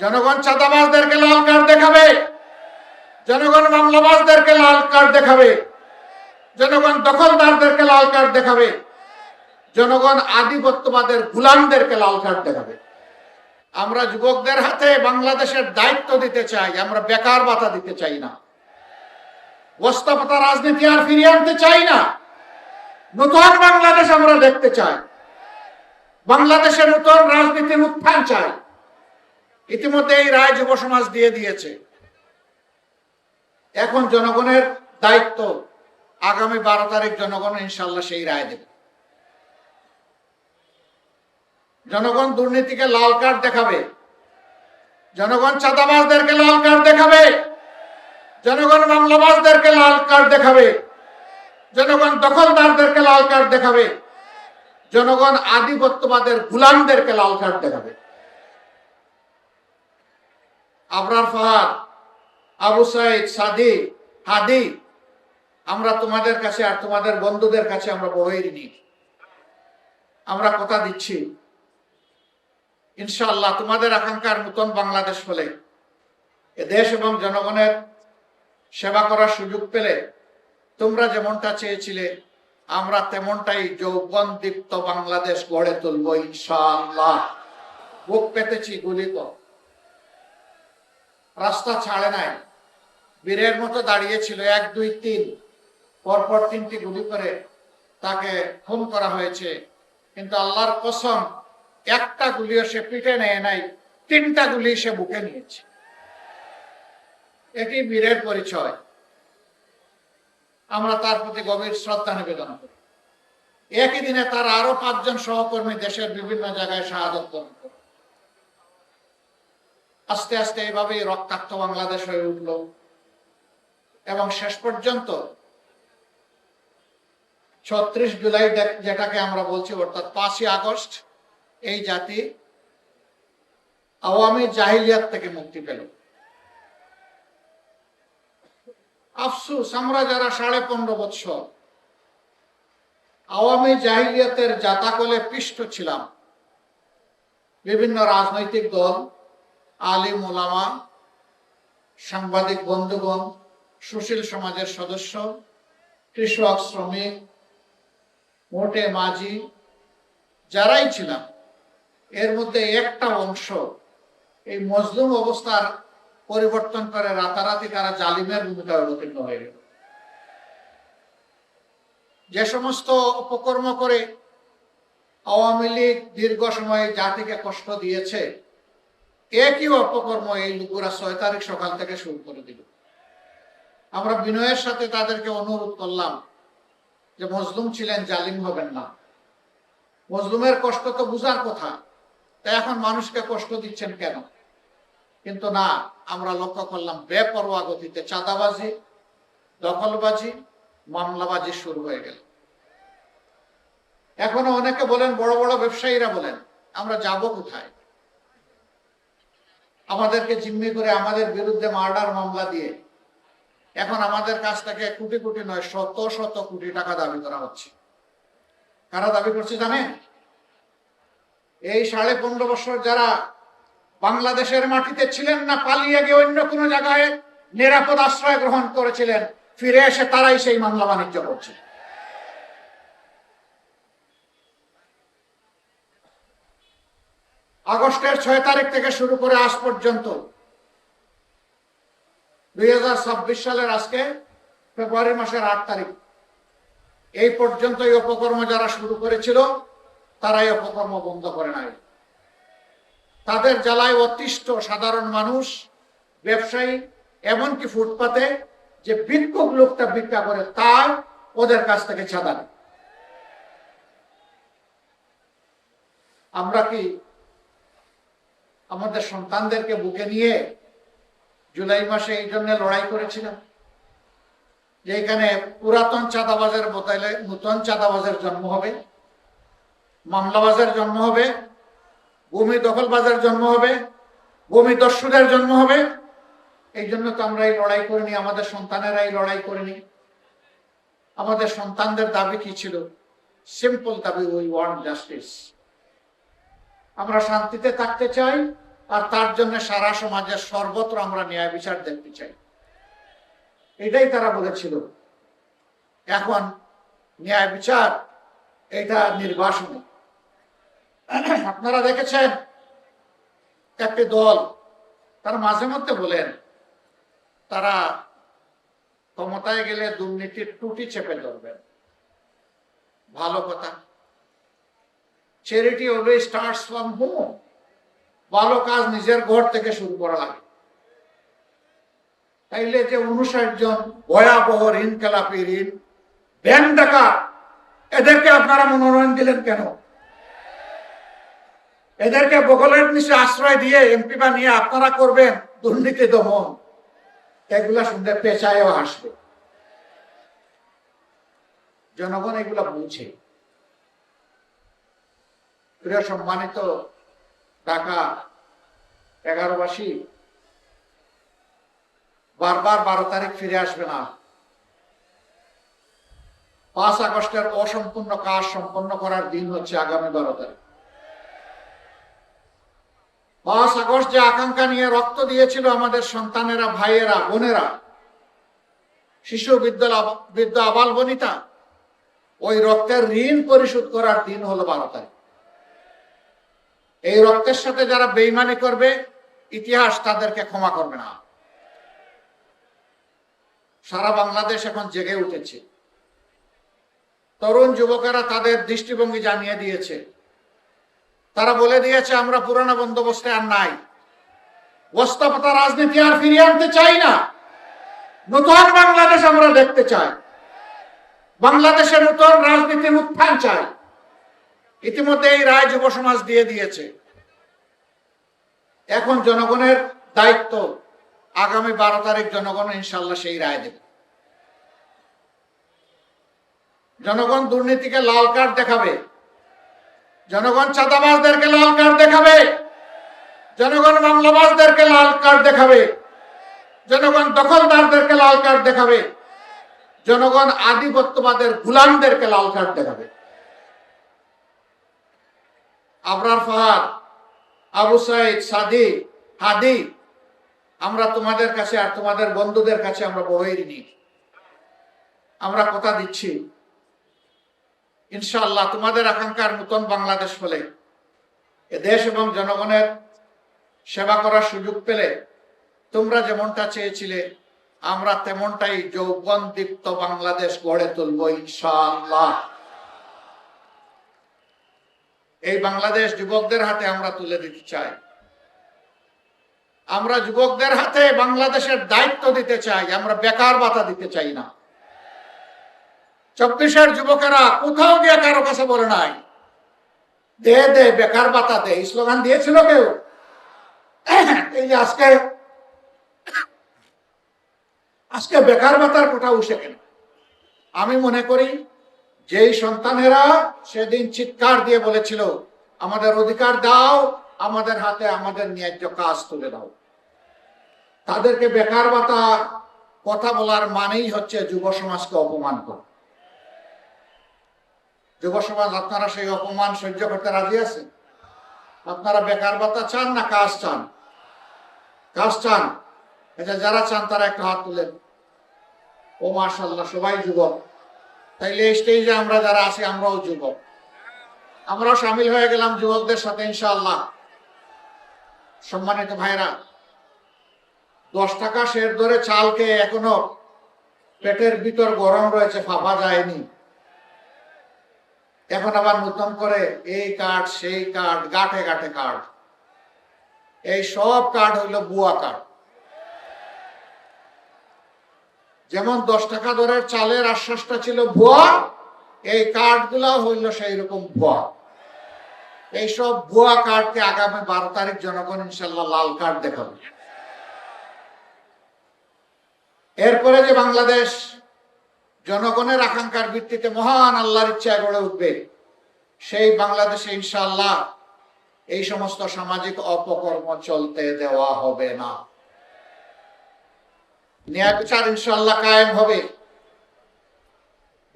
জনগণ চাঁদাবাজদেরকে লাল কার্ড দেখাবে। জনগণ মামলাবাজদেরকে লাল কার্ড দেখাবে। জনগণ দখলদারদেরকে লাল কার্ড দেখাবে। জনগণ আধিপত্যবাদের গুলামদেরকে লাল কার্ড দেখাবে। আমরা যুবকদের হাতে বাংলাদেশের দায়িত্ব দিতে চাই, আমরা বেকার ভাতা দিতে চাই না। বস্তাপতা রাজনীতি আর ফিরিয়ে আনতে চাই না। নতুন বাংলাদেশ আমরা দেখতে চাই। বাংলাদেশের নতুন রাজনীতির উত্থান চাই। ইতিমধ্যে এই রায় যুব সমাজ দিয়ে দিয়েছে। এখন জনগণের দায়িত্ব, আগামী বারো তারিখ জনগণ ইনশাল্লাহ সেই রায় দেবে। জনগণ দুর্নীতিকে লাল কার্ড দেখাবে। জনগণ চাঁদাবাজদেরকে লাল কার্ড দেখাবে। জনগণ মামলাবাজদেরকে লাল কার্ড দেখাবে। জনগণ দখলদারদেরকে লাল কার্ড দেখাবে। জনগণ আধিপত্যবাদের গুলামদেরকে লাল কার্ড দেখাবে। আবরার ফাহাদ, আবু সাইদ, সাদি, হাদি, আমরা তোমাদের কাছে আর তোমাদের বন্ধুদের কাছে আমরা বড়ই ঋণী আমরা কথা দিচ্ছি। ইনশাল্লাহ তোমাদের আকাঙ্ক্ষার নতুন বাংলাদেশ হলে, এ দেশ এবং জনগণের সেবা করার সুযোগ পেলে, তোমরা যেমনটা চেয়েছিলে, আমরা তেমনটাই যৌবন দীপ্ত বাংলাদেশ গড়ে তুলব ইনশাআল্লাহ। বুক পেতেছি, গুলি কর। রাস্তা ছাড়ে নাই। বীরের মতো দাঁড়িয়েছিল এক, দুই, তিন, পরপর তিনটি গুলি করে তাকে খুন করা হয়েছে। কিন্তু আল্লাহর কসম, একটা গুলিও সে পিঠে নেয় নাই, তিনটা গুলি সে বুকে নিয়েছে। এটি বীরের পরিচয়। আমরা তার প্রতি গভীর শ্রদ্ধা নিবেদন করি। একই দিনে তার আরও পাঁচজন সহকর্মী দেশের বিভিন্ন জায়গায় শাহাদত বরণ করে আস্তে আস্তে এইভাবেই রক্তাক্ত বাংলাদেশ হয়ে উঠল। এবং শেষ পর্যন্ত ছত্রিশ জুলাই যেটাকে আমরা বলছি, অর্থাৎ পাঁচই আগস্ট, এই জাতি আওয়ামী জাহিলিয়াত থেকে মুক্তি পেল। আফসুস, আমরা যারা সাড়ে পনেরো বৎসর আওয়ামী জাহিলিয়াতের জাতাকলে পিষ্ট ছিলাম, বিভিন্ন রাজনৈতিক দল আলিম ওলামা, সাংবাদিক বন্ধুগণ, সুশীল সমাজের সদস্য, কৃষক শ্রমিক, মোটে মাঝি, যারাই ছিলাম, এর মধ্যে একটা অংশ এই মজলুম অবস্থার পরিবর্তন করে রাতারাতি তারা জালিমের ভূমিকায় অবতীর্ণ হয়ে গেল। যে সমস্ত উপকর্ম করে আওয়ামী লীগ দীর্ঘ সময় জাতিকে কষ্ট দিয়েছে একই অপকর্ম এই লোকেরা ছয় তারিখ সকাল থেকে শুরু করে দিল। আমরা বিনয়ের সাথে তাদেরকে অনুরোধ করলাম যে মজলুম ছিলেন, জালিম হবেন না। মজলুমের কষ্ট তো বুঝার কথা, তাই এখন মানুষকে কষ্ট দিচ্ছেন কেন? কিন্তু না, আমরা লক্ষ্য করলাম বেপরোয়া গতিতে চাঁদাবাজি, দখলবাজি, মামলাবাজি শুরু হয়ে গেল। এখনও অনেকে বলেন, বড় বড় ব্যবসায়ীরা বলেন, আমরা যাব কোথায়? আমাদেরকে জিম্মি করে আমাদের বিরুদ্ধে মার্ডার মামলা দিয়ে এখন আমাদের কাছ থেকে কোটি কোটি নয়, শত শত কোটি টাকা দাবি করা হচ্ছে। কারা দাবি করছে জানেন? এই সাড়ে পনেরো বছর যারা বাংলাদেশের মাটিতে ছিলেন না, পালিয়ে গিয়ে অন্য কোনো জায়গায় নিরাপদ আশ্রয় গ্রহণ করেছিলেন, ফিরে এসে তারাই সেই মামলা বাণিজ্য করছে। আগস্টের ছয় তারিখ থেকে শুরু করে আজ পর্যন্ত। দুই হাজার ছাব্বিশ সালের আজকে ফেব্রুয়ারি মাসের আট তারিখ। এই পর্যন্ত এই অপকর্ম যারা শুরু করেছিল তারা এই অপকর্ম বন্ধ করে নাই। তাদের জ্বালায় অতিষ্ঠ সাধারণ মানুষ, ব্যবসায়ী, এমনকি ফুটপাতে যে ভিক্ষুক লোকটা ভিক্ষা করে, তার ওদের কাছ থেকে ছাদা নেয়। আমরা কি আমাদের সন্তানদেরকে বুকে নিয়ে জুলাই মাসে এই জন্য লড়াই করেছিলাম যে এখানে পুরাতন চাঁদাবাজের বদলে নতুন চাঁদাবাজের জন্ম হবে, মামলাবাজের জন্ম হবে, ভূমি দখলবাজের জন্ম হবে, ভূমি দস্যুদের জন্ম হবে। এই জন্য তো আমরা এই লড়াই করিনি, আমাদের সন্তানেরা এই লড়াই করেনি। আমাদের সন্তানদের দাবি কি ছিল? সিম্পল দাবি উই ওয়ান্ট জাস্টিস আমরা শান্তিতে থাকতে চাই, আর তার জন্য সারা সমাজের সর্বত্র আমরা ন্যায় বিচার দেখতে চাই। এটাই তারা বলেছিল। এখন ন্যায় বিচার, এটা নির্বাসন। আপনারা দেখেছেন, একটি দল তার মাঝে মধ্যে বলেন, তারা ক্ষমতায় গেলে দুর্নীতির টুটি চেপে ধরবেন। ভালো কথা। Charity always starts from home ভালো কাজ নিজের ঘর থেকে শুরু করা লাগে তাইলে যে উনষাট জন ভয়াবহ ঋণ খেলাপি ঋণ, ব্যাংক ডাকা এদেরকে আপনারা মনোনয়ন দিলেন কেন? এদেরকে বগলের নিচে আশ্রয় দিয়ে এমপি বা নিয়ে আপনারা করবেন দুর্নীতি দমন। এগুলা শুনতে পেঁচায়ও আসবে জনগণ এগুলা বুঝে। প্রিয় সম্মানিত ঢাকা এগারোবাসী বারবার বারো তারিখ ফিরে আসবে না। পাঁচ আগস্টের অসম্পূর্ণ কাজ সম্পন্ন করার দিন হচ্ছে আগামী বারো তারিখ। পাঁচ আগস্ট যে আকাঙ্ক্ষা নিয়ে রক্ত দিয়েছিল আমাদের সন্তানেরা, ভাইয়েরা, বোনেরা, শিশু বিদ্যালয় বিদ্যা আবাল বনিতা, ওই রক্তের ঋণ পরিশোধ করার দিন হলো বারো তারিখ। এই রক্তের সাথে যারা বেইমানি করবে, ইতিহাস তাদেরকে ক্ষমা করবে না। সারা বাংলাদেশ এখন জেগে উঠেছে। তরুণ যুবকেরা তাদের দৃষ্টিভঙ্গি জানিয়ে দিয়েছে। তারা বলে দিয়েছে, আমরা পুরানো বন্দোবস্তে আর নাই। বস্তাপতা রাজনীতি আর ফিরিয়ে আনতে চাই না। নতুন বাংলাদেশ আমরা দেখতে চাই। বাংলাদেশের নতুন রাজনীতির উত্থান চাই। ইতিমধ্যে এই রায় যুব সমাজ দিয়ে দিয়েছে। এখন জনগণের দায়িত্ব আগামী বারো তারিখ জনগণ ইনশাল্লাহ সেই রায় দেবে। জনগণ দুর্নীতিকে লাল কার্ড দেখাবে। জনগণ চাঁদাবাজদেরকে লাল কার্ড দেখাবে। জনগণ মামলাবাজদেরকে লাল কার্ড দেখাবে। জনগণ দখলদারদেরকে লাল কার্ড দেখাবে। জনগণ আধিপত্যবাদের গুলামদেরকে লাল কার্ড দেখাবে। আবরার ফাহাদ, আবু সাইদ, সাদি, হাদি, আমরা তোমাদের কাছে আর তোমাদের বন্ধুদের কাছে আমরা বই নি আমরা কথা দিচ্ছি। ইনশাআল্লাহ তোমাদের আকাঙ্ক্ষার নতুন বাংলাদেশ হলে, এ দেশ এবং জনগণের সেবা করার সুযোগ পেলে, তোমরা যেমনটা চেয়েছিলে, আমরা তেমনটাই যৌবন দীপ্ত বাংলাদেশ গড়ে তুলব ইনশাআল্লাহ। এই বাংলাদেশ যুবকদের হাতে আমরা তুলে দিতে চাই। আমরা যুবকদের হাতে বাংলাদেশের দায়িত্ব দিতে চাই, আমরা বেকার ভাতা দিতে চাই না। চব্বিশের যুবকেরা কোথাও গিয়ে কারও কাছে বলে নাই, দে দে, বেকার ভাতা দে। স্লোগান দিয়েছিল কেউ? এই যে আজকে আজকে বেকার ভাতার কথা উঠে কেন? আমি মনে করি যেই সন্তানেরা সেদিন চিৎকার দিয়ে বলেছিল, আমাদের অধিকার দাও, আমাদের হাতে আমাদের ন্যায্য কাজ তুলে দাও। তাদেরকে বেকার ভাতা, কথা বলার মানেই হচ্ছে যুব সমাজকে অপমান করা। যুব সমাজ, আপনারা সেই অপমান সহ্য করতে রাজি আছেন? আপনারা বেকার ভাতা চান না কাজ চান? কাজ চান? এটা যারা চান তারা একটা হাত তুলেন। ও মার্শাল্লাহ সবাই যুবক। তাইলে স্টেজে আমরা যারা আছি, আমরাও যুবক। আমরাও সামিল হয়ে গেলাম যুবকদের সাথে, ইনশাআল্লাহ। সম্মানিত ভাইরা, দশ টাকা শের ধরে চালকে এখনও পেটের ভিতর গরম রয়েছে, ফাঁপা যায়নি। এখন আবার নতুন করে এই কার্ড সেই কার্ড গাঠে গাঠে কার্ড এই সব কার্ড হইল বুয়া কার্ড যেমন দশ টাকা দরের চালের আশ্বাসটা ছিল ভুয়া, এই কার্ডগুলা হইল সেই রকম ভুয়া। এইসব ভুয়া কার্ডকে আগামী বারো তারিখ জনগণ ইনশাল্লাহ লাল কার্ড দেখাবে। এরপরে যে বাংলাদেশ জনগণের আকাঙ্ক্ষার ভিত্তিতে মহান আল্লাহর ইচ্ছায় গড়ে উঠবে, সেই বাংলাদেশে ইনশাল্লাহ এই সমস্ত সামাজিক অপকর্ম চলতে দেওয়া হবে না। ন্যায় বিচার ইনশাল্লাহ কায়েম হবে।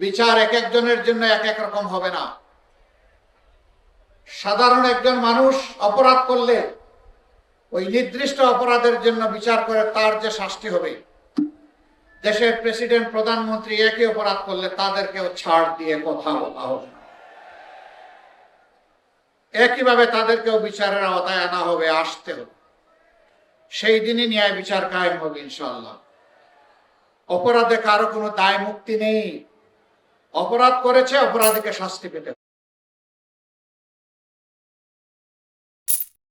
বিচার এক একজনের জন্য এক এক রকম হবে না। সাধারণ একজন মানুষ অপরাধ করলে ওই নির্দিষ্ট অপরাধের জন্য বিচার করে তার যে শাস্তি হবে। দেশের প্রেসিডেন্ট, প্রধানমন্ত্রী একই অপরাধ করলে তাদেরকেও ছাড় দিয়ে কথা বলা হবে। একইভাবে তাদেরকেও বিচারের আওতায় আনা হবে, আসতে হবে। সেই দিনই ন্যায় বিচার কায়েম হবে ইনশাল্লাহ অপরাধে কারও কোনো দায় মুক্তি নেই। অপরাধ করেছে অপরাধীকে শাস্তি পেতে